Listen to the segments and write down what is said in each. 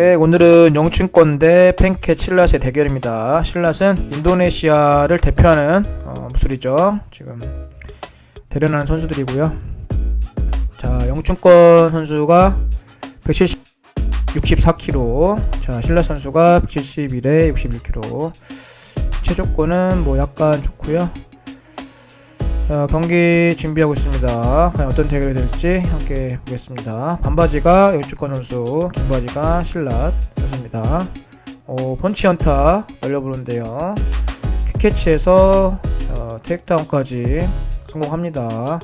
네, 오늘은 영춘권 대 펜켓 신라스의 대결입니다. 신라스는 인도네시아를 대표하는 어, 무술이죠. 지금 대련하는 선수들이고요. 자, 영춘권 선수가 170, 64kg, 자, 신라 선수가 171에 61kg. 체조권은 뭐 약간 좋고요. 자, 경기 준비하고 있습니다. 과연 어떤 대결이 될지 함께 보겠습니다. 반바지가 영주권 선수, 긴 바지가 신라 선수입니다. 오, 펀치 연타 날려보는데요. 캐치에서 어, 테이크다운까지 성공합니다.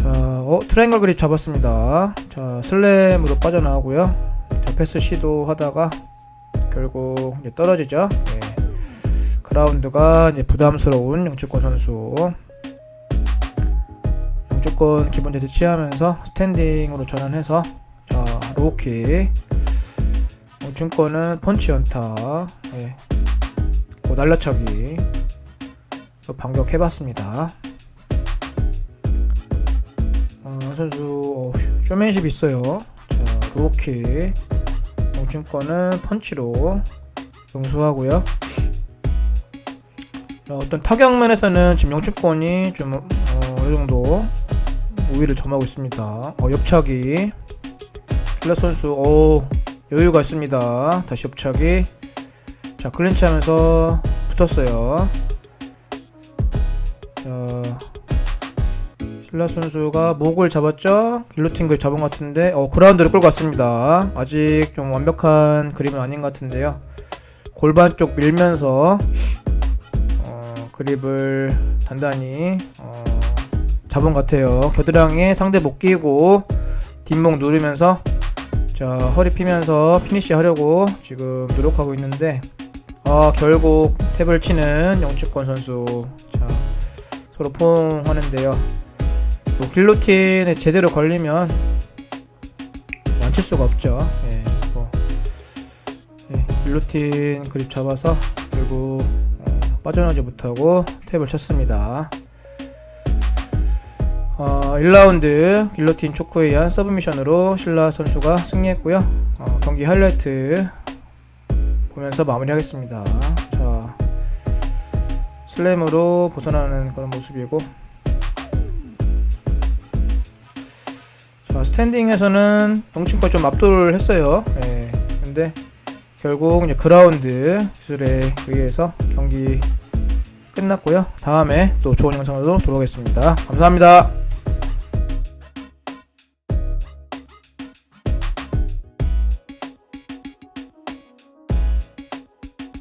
자, 어, 트라이앵글 그립 잡았습니다. 자, 슬램으로 빠져나오고요. 자, 패스 시도하다가 결국 이제 떨어지죠. 예. 그라운드가 이제 부담스러운 영주권 선수. 영주권 기본 제트 취하면서 스탠딩으로 전환해서 자 로우킥. 영주권은 펀치 연타. 예. 고 날라차기. 또 반격해봤습니다. 어, 선수 어, 쇼맨십 있어요. 자 로우킥. 영주권은 펀치로 응수하고요. 어, 어떤 타격면에서는 지금 영주권이 좀 어, 어느 정도 우위를 점하고 있습니다. 어, 옆차기 필라 선수 오 여유가 있습니다. 다시 옆차기 자 클린치 하면서 붙었어요. 자 신라 선수가 목을 잡았죠? 길로틴 글 잡은 것 같은데 어 그라운드를 끌고 왔습니다. 아직 좀 완벽한 그림은 아닌 것 같은데요. 골반 쪽 밀면서 어, 그립을 단단히 어, 잡은 것 같아요. 겨드랑이에 상대 목 끼고 뒷목 누르면서 자 허리 피면서 피니시 하려고 지금 노력하고 있는데 아 결국 탭을 치는 영주권 선수 자 서로 포옹하는데요. 뭐 길로틴에 제대로 걸리면 완칠 수가 없죠. 예, 뭐, 예, 길로틴 그립 잡아서 결국 어, 빠져나오지 못하고 탭을 쳤습니다. 어, 1라운드 길로틴 초크에 의한 서브미션으로 신라 선수가 승리했고요. 어, 경기 하이라이트 보면서 마무리하겠습니다. 자, 슬램으로 벗어나는 그런 모습이고 자, 스탠딩에서는 동친과 좀 압도를 했어요. 예, 근데 결국 이제 그라운드 기술에 의해서 경기 끝났고요. 다음에 또 좋은 영상으로 돌아오겠습니다. 감사합니다.